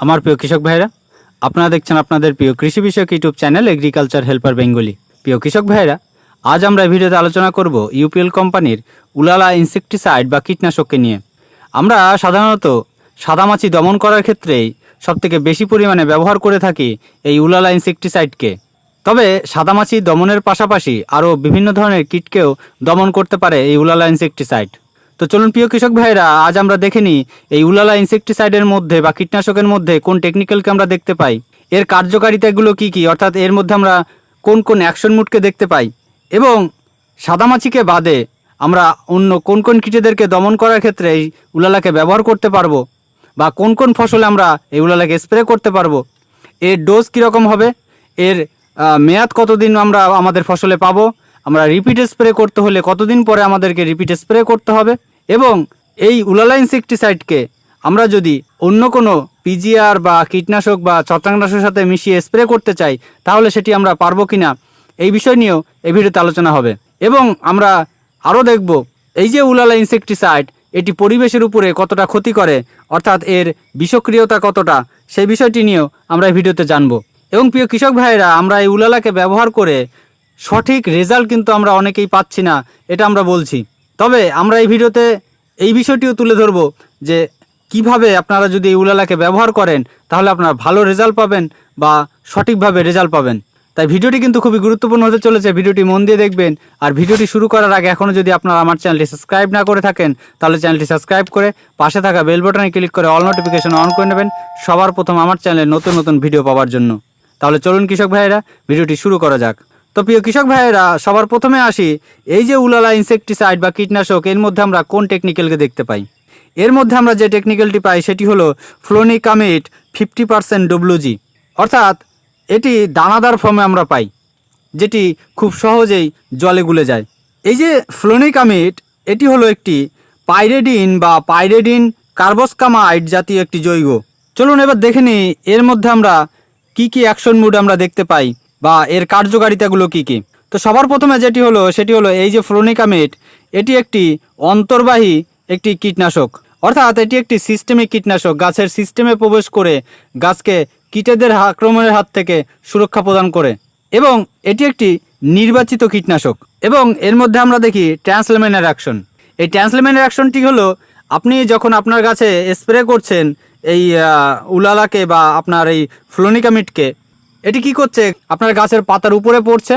আমার প্রিয় কৃষক ভাইরা আপনারা দেখছেন আপনাদের প্রিয় কৃষি বিষয়ক YouTube channel agriculture helper Bengali. প্রিয় কৃষক ভাইরা আজ আমরা ভিডিওতে আলোচনা করব ইউপিএল কোম্পানির উলালা ইনসেকটিসাইড বা কীটনাশককে নিয়ে। আমরা সাধারণত সাদামাছি দমন করার ক্ষেত্রেই সবথেকে বেশি পরিমাণে ব্যবহার করে থাকি এই উলালা ইনসেকটিসাইডকে। তবে সাদামাছি দমনের পাশাপাশি আরও বিভিন্ন ধরনের কীটকেও দমন করতে পারে এই উলালা ইনসেকটিসাইড। তো চলুন, প্রিয় কৃষক ভাইরা আজ আমরা দেখে নিই এই উলালা ইনসেকটিসাইডের মধ্যে বা কীটনাশকের মধ্যে কোন টেকনিক্যালকে আমরা দেখতে পাই। এর কার্যকারিতাগুলো কি কি? অর্থাৎ এর মধ্যে আমরা কোন কোন অ্যাকশন মুডকে দেখতে পাই? এবং সাদামাছিকে বাদে আমরা অন্য কোন কোন কীটেদেরকে দমন করার ক্ষেত্রে এই উলালাকে ব্যবহার করতে পারব? বা কোন কোন ফসলে আমরা এই উলালাকে স্প্রে করতে পারব? এর ডোজ কীরকম হবে? এর মেয়াদ কতদিন আমরা আমাদের ফসলে পাবো? আমরা রিপিটে স্প্রে করতে হলে কতদিন পরে আমাদেরকে রিপিটে স্প্রে করতে হবে? এবং এই উলালা ইনসেকটিসাইডকে আমরা যদি অন্য কোনো পিজিআর বা কীটনাশক বা ছত্রাকনাশকের সাথে মিশিয়ে স্প্রে করতে চাই, তাহলে সেটি আমরা পারব কি না এই বিষয় নিয়েও এই ভিডিওতে আলোচনা হবে। এবং আমরা আরও দেখব এই যে উলালা ইনসেকটিসাইড এটি পরিবেশের উপরে কতটা ক্ষতি করে, অর্থাৎ এর বিষক্রিয়তা কতটা, সেই বিষয়টি নিয়েও আমরা এই ভিডিওতে জানব। এবং প্রিয় কৃষক ভাইয়েরা, আমরা এই উলালাকে ব্যবহার করে সঠিক রেজাল্ট কিন্তু আমরা অনেকেই পাচ্ছি না, এটা আমরা বলছি। তবে আমরা এই ভিডিওতে এই বিষয়টিও তুলে ধরব যে কীভাবে আপনারা যদি এই উলালাকে ব্যবহার করেন, তাহলে আপনারা ভালো রেজাল্ট পাবেন বা সঠিকভাবে রেজাল্ট পাবেন। তাই ভিডিওটি কিন্তু খুবই গুরুত্বপূর্ণ হতে চলেছে। ভিডিওটি মন দিয়ে দেখবেন। আর ভিডিওটি শুরু করার আগে এখনও যদি আপনারা আমার চ্যানেলটি সাবস্ক্রাইব না করে থাকেন, তাহলে চ্যানেলটি সাবস্ক্রাইব করে পাশে থাকা বেল বাটনে ক্লিক করে অল নোটিফিকেশন অন করে নেবেন সবার প্রথম আমার চ্যানেলে নতুন নতুন ভিডিও পাওয়ার জন্য। তাহলে চলুন কৃষক ভাইয়েরা, ভিডিওটি শুরু করা যাক। তো প্রিয় কৃষক ভাইয়েরা, সবার প্রথমে আসি, এই যে উলালা ইনসেকটিসাইড বা কীটনাশক, এর মধ্যে আমরা কোন টেকনিক্যালকে দেখতে পাই? এর মধ্যে আমরা যে টেকনিক্যালটি পাই, সেটি হলো ফ্লোনিকামিট ফিফটি পার্সেন্ট ডব্লুজি অর্থাৎ, এটি দানাদার ফর্মে আমরা পাই, যেটি খুব সহজেই জলে গুলে যায়। এই যে ফ্লোনিকামিট এটি হলো একটি পাইরেডিন বা পাইরেডিন কার্বসকামাইড জাতীয় একটি জৈব। চলুন এবার দেখে নিই, এর মধ্যে আমরা কি কি অ্যাকশন মুড আমরা দেখতে পাই। বা এর কার্যকারিতাগুলো কি কি? তো সবার প্রথমে যেটি হলো, সেটি হলো এই যে ফ্লোনিকামিট এটি একটি অন্তর্বাহী একটি কীটনাশক। অর্থাৎ এটি একটি সিস্টেমিক কীটনাশক। গাছের সিস্টেমে প্রবেশ করে গাছকে কীটেদের আক্রমণের হাত থেকে সুরক্ষা প্রদান করে এবং এটি একটি নির্বাচিত কীটনাশক। এবং এর মধ্যে আমরা দেখি ট্রান্সলেমেনের অ্যাকশন এই ট্রান্সলেমেনের অ্যাকশনটি হলো, আপনি যখন আপনার গাছে স্প্রে করছেন এই উলালাকে বা আপনার এই ফ্লোনিকামিটকে এটি কি করছে? আপনার গাছের পাতার উপরে পড়ছে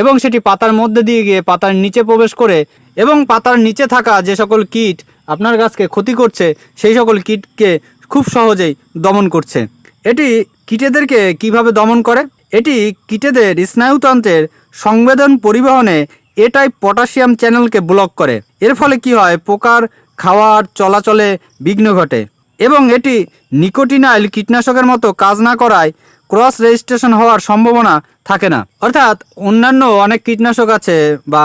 এবং সেটি পাতার মধ্যে দিয়ে গিয়ে পাতার নিচে প্রবেশ করে এবং পাতার নিচে থাকা যে সকল কীট আপনার গাছকে ক্ষতি করছে, সেই সকল কীটকে খুব সহজেই দমন করছে। এটি কীটেদেরকে কীভাবে দমন করে? এটি কীটেদের স্নায়ুতন্ত্রের সংবেদন পরিবহনে এ টাইপ পটাশিয়াম চ্যানেলকে ব্লক করে। এর ফলে কি হয়? পোকার খাওয়ার চলাচলে বিঘ্ন ঘটে এবং এটি নিকোটিনাইল কীটনাশকের মতো কাজ না করায় ক্রস রেজিস্ট্রেশন হওয়ার সম্ভাবনা থাকে না। অর্থাৎ অন্যান্য অনেক কীটনাশক আছে বা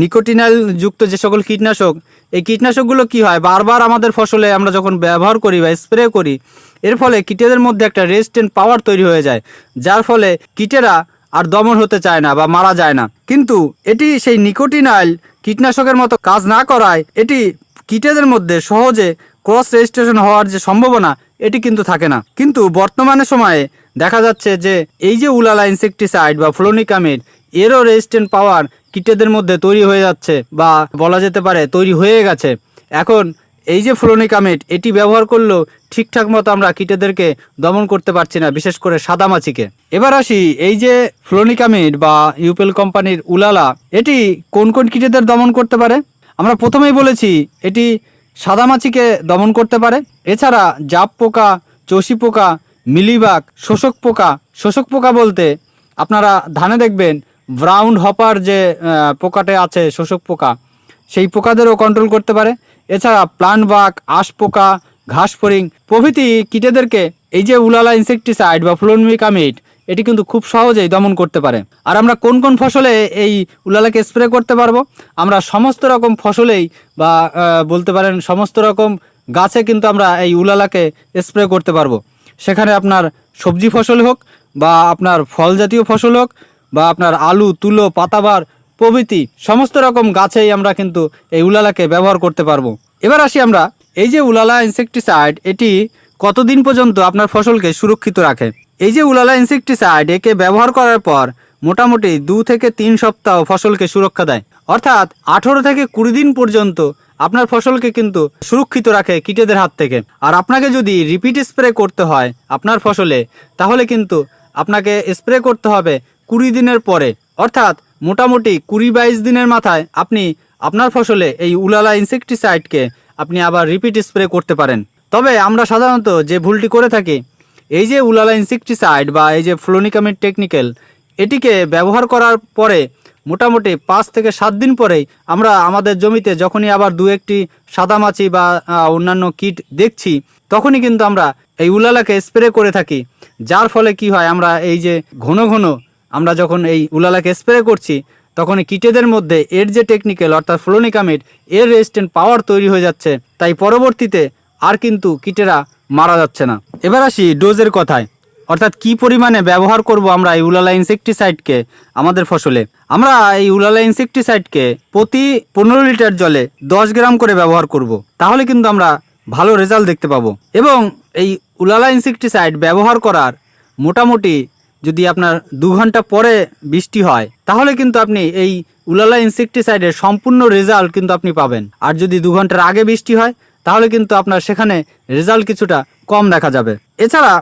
নিকোটিনাইল যুক্ত যে সকল কীটনাশক, এই কীটনাশকগুলো কি হয়? বারবার আমাদের ফসলে আমরা যখন ব্যবহার করি বা স্প্রে করি, এর ফলে কীটেদের মধ্যে একটা রেজিস্ট্যান্ট পাওয়ার তৈরি হয়ে যায়, যার ফলে কীটেরা আর দমন হতে চায় না বা মারা যায় না। কিন্তু এটি সেই নিকোটিনাইল কীটনাশকের মতো কাজ না করায়, এটি কীটেদের মধ্যে সহজে ক্রস রেজিস্ট্রেশন হওয়ার যে সম্ভাবনা, এটি কিন্তু থাকে না। কিন্তু বর্তমানে সময়ে দেখা যাচ্ছে যে এই যে উলালা ইনসেকটিসাইড বা ফ্লোনিকামিড এরও রেজিস্ট্যান্ট পাওয়ার কীটেদের মধ্যে তৈরি হয়ে যাচ্ছে বা বলা যেতে পারে তৈরি হয়ে গেছে। এখন এই যে ফ্লোনিকামিড এটি ব্যবহার করলেও ঠিকঠাক মতো আমরা কীটেদেরকে দমন করতে পারছি না, বিশেষ করে সাদামাছিকে। এবার আসি এই যে ফ্লোনিকামিড বা ইউপেল কোম্পানির উলালা, এটি কোন কোন কীটেদের দমন করতে পারে? আমরা প্রথমেই বলেছি এটি সাদামাছিকে দমন করতে পারে। এছাড়া জাপ পোকা চষি পোকা মিলিবাগ, শোষক পোকা শোষক পোকা বলতে আপনারা ধানে দেখবেন ব্রাউন হপার যে পোকাটে আছে, শোষক পোকা, সেই পোকাদেরও কন্ট্রোল করতে পারে। এছাড়া প্লান্ট বাগ আশ পোকা, ঘাস ফড়িং প্রভৃতি কীটেদেরকে এই যে উলালা ইনসেকটিসাইড বা ফ্লোনমিকামিড এটি কিন্তু খুব সহজেই দমন করতে পারে। আর আমরা কোন কোন ফসলে এই উলালাকে স্প্রে করতে পারব? আমরা সমস্ত রকম ফসলেই বা বলতে পারেন সমস্ত রকম গাছে কিন্তু আমরা এই উলালাকে স্প্রে করতে পারব। সেখানে আপনার সবজি ফসল হোক বা আপনার ফল জাতীয় ফসল হোক বা আপনার আলু, তুলো, পাতাবার প্রভৃতি সমস্ত রকম গাছেই আমরা কিন্তু এই উলালাকে ব্যবহার করতে পারব। এবার আসি আমরা, এই যে উলালা ইনসেকটিসাইড এটি কতদিন পর্যন্ত আপনার ফসলকে সুরক্ষিত রাখে? এই যে উলালা ইনসেকটিসাইড একে ব্যবহার করার পর মোটামুটি দু থেকে তিন সপ্তাহ ফসলকে সুরক্ষা দেয়। অর্থাৎ আঠেরো থেকে কুড়ি দিন পর্যন্ত আপনার ফসলকে কিন্তু সুরক্ষিত রাখে কীটেদের হাত থেকে। আর আপনাকে যদি রিপিট স্প্রে করতে হয় আপনার ফসলে, তাহলে কিন্তু আপনাকে স্প্রে করতে হবে কুড়ি দিনের পরে। অর্থাৎ মোটামুটি কুড়ি বাইশ দিনের মাথায় আপনি আপনার ফসলে এই উলালা ইনসেকটিসাইডকে আপনি আবার রিপিট স্প্রে করতে পারেন। তবে আমরা সাধারণত যে ভুলটি করে থাকি, এই যে উলালা ইনসেকটিসাইড বা এই যে ফ্লোনিকামিড টেকনিক্যাল, এটিকে ব্যবহার করার পরে মোটামুটি পাঁচ থেকে সাত দিন পরেই আমরা আমাদের জমিতে যখনই আবার দু একটি সাদামাছি বা অন্যান্য কীট দেখছি, তখনই কিন্তু আমরা এই উলালাকে স্প্রে করে থাকি। যার ফলে কি হয়, আমরা এই যে ঘন ঘন আমরা যখন এই উলালাকে স্প্রে করছি তখন কীটেদের মধ্যে এর যে টেকনিক্যাল অর্থাৎ ফ্লোনিকামিড এর রেজিস্ট্যান্ট পাওয়ার তৈরি হয়ে যাচ্ছে। তাই পরবর্তীতে আর কিন্তু কীটেরা মারা যাচ্ছে না। এবার আসি ডোজের কথায়। অর্থাৎ কি পরিমাণে ব্যবহার করব আমরা এই উলালা ইনসেকটিসাইডকে আমাদের ফসলে? আমরা এই উলালা ইনসেকটিসাইডকে প্রতি পনেরো লিটার জলে দশ গ্রাম করে ব্যবহার করব। তাহলে কিন্তু আমরা ভালো রেজাল্ট দেখতে পাবো। এবং এই উলালা ইনসেকটিসাইড ব্যবহার করার মোটামুটি যদি আপনার দু ঘণ্টা পরে বৃষ্টি হয়, তাহলে কিন্তু আপনি এই উলালা ইনসেকটিসাইডের সম্পূর্ণ রেজাল্ট কিন্তু আপনি পাবেন। আর যদি দু ঘণ্টার আগে বৃষ্টি হয়, তাহলে কিন্তু আপনার সেখানে রেজাল্ট কিছুটা কম দেখা যাবে। এছাড়া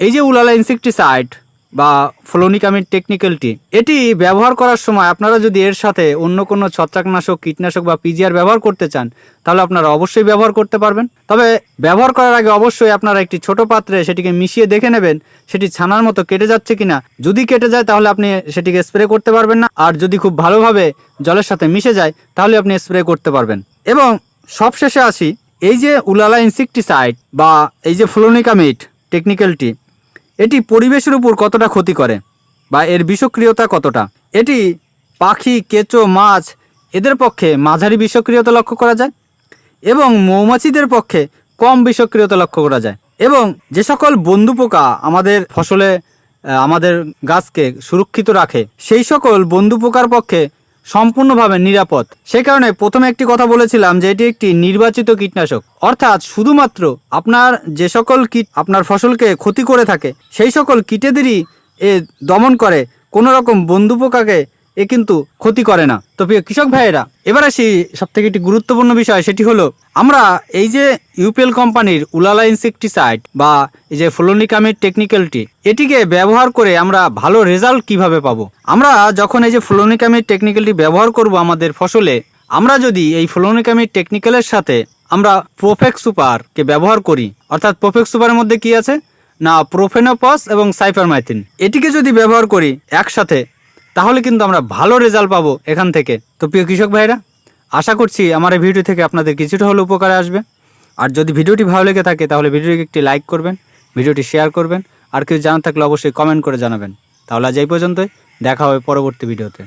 এই যে উলালা ইনসেকটিসাইড বা ফ্লোনিকামিড টেকনিক্যালটি এটি ব্যবহার করার সময় আপনারা যদি এর সাথে অন্য কোনো ছত্রাকনাশক, কীটনাশক বা পিজিআর ব্যবহার করতে চান, তাহলে আপনারা অবশ্যই ব্যবহার করতে পারবেন। তবে ব্যবহার করার আগে অবশ্যই আপনারা একটি ছোট পাত্রে সেটিকে মিশিয়ে দেখে নেবেন, সেটি ছানার মতো কেটে যাচ্ছে কিনা। যদি কেটে যায়, তাহলে আপনি সেটিকে স্প্রে করতে পারবেন না। আর যদি খুব ভালোভাবে জলের সাথে মিশে যায়, তাহলে আপনি স্প্রে করতে পারবেন। এবং সবশেষে আসি, এই যে উলালা ইনসেকটিসাইড বা এই যে ফ্লোনিকামিড টেকনিক্যালটি এটি পরিবেশের উপর কতটা ক্ষতি করে বা এর বিষক্রিয়তা কতটা? এটি পাখি, কেঁচো, মাছ, এদের পক্ষে মাঝারি বিষক্রিয়তা লক্ষ্য করা যায় এবং মৌমাছিদের পক্ষে কম বিষক্রিয়তা লক্ষ্য করা যায় এবং যে সকল বন্ধু পোকা আমাদের ফসলে আমাদের গাছকে সুরক্ষিত রাখে, সেই সকল বন্ধু পোকার পক্ষে সম্পূর্ণভাবে নিরাপদ। সে কারণে প্রথমে একটি কথা বলেছিলাম যে এটি একটি নির্বাচিত কীটনাশক। অর্থাৎ শুধুমাত্র আপনার যে সকল কীট আপনার ফসলকে ক্ষতি করে থাকে, সেই সকল কীটেদেরই এ দমন করে। কোনো রকম বন্ধু পোকাকে এ কিন্তু ক্ষতি করে না। তো প্রিয় কৃষক ভাইয়েরা, এবার আসি সব থেকে একটি গুরুত্বপূর্ণ বিষয়, সেটি হলো, আমরা এই যে ইউপিএল কোম্পানির উলালা ইনসেকটিসাইড বা এই যে ফ্লোনিকামিড টেকনিক্যালটি এটিকে ব্যবহার করে আমরা ভালো রেজাল্ট কীভাবে পাবো? আমরা যখন এই যে ফ্লোনিকামিড টেকনিক্যালটি ব্যবহার করব আমাদের ফসলে, আমরা যদি এই ফ্লোনিকামিড টেকনিক্যালের সাথে আমরা প্রোফেক্স সুপারকে ব্যবহার করি, অর্থাৎ প্রোফেক্স সুপারের মধ্যে কি আছে? না প্রোফেনোপস এবং সাইফারমাইথিন এটিকে যদি ব্যবহার করি একসাথে তাহলে কিন্তু আমরা ভালো রেজাল্ট পাবো এখান থেকে। তো প্রিয় কৃষক ভাইরা, আশা করছি আমার এই ভিডিও থেকে আপনাদের কিছুটা হলেও উপকারে আসবে। আর যদি ভিডিওটি ভালো লেগে থাকে, তাহলে ভিডিওটিকে একটি লাইক করবেন, ভিডিওটি শেয়ার করবেন। আর কিছু জানার থাকলে অবশ্যই কমেন্ট করে জানাবেন। তাহলে আজ এই পর্যন্তই, দেখা হবে পরবর্তী ভিডিওতে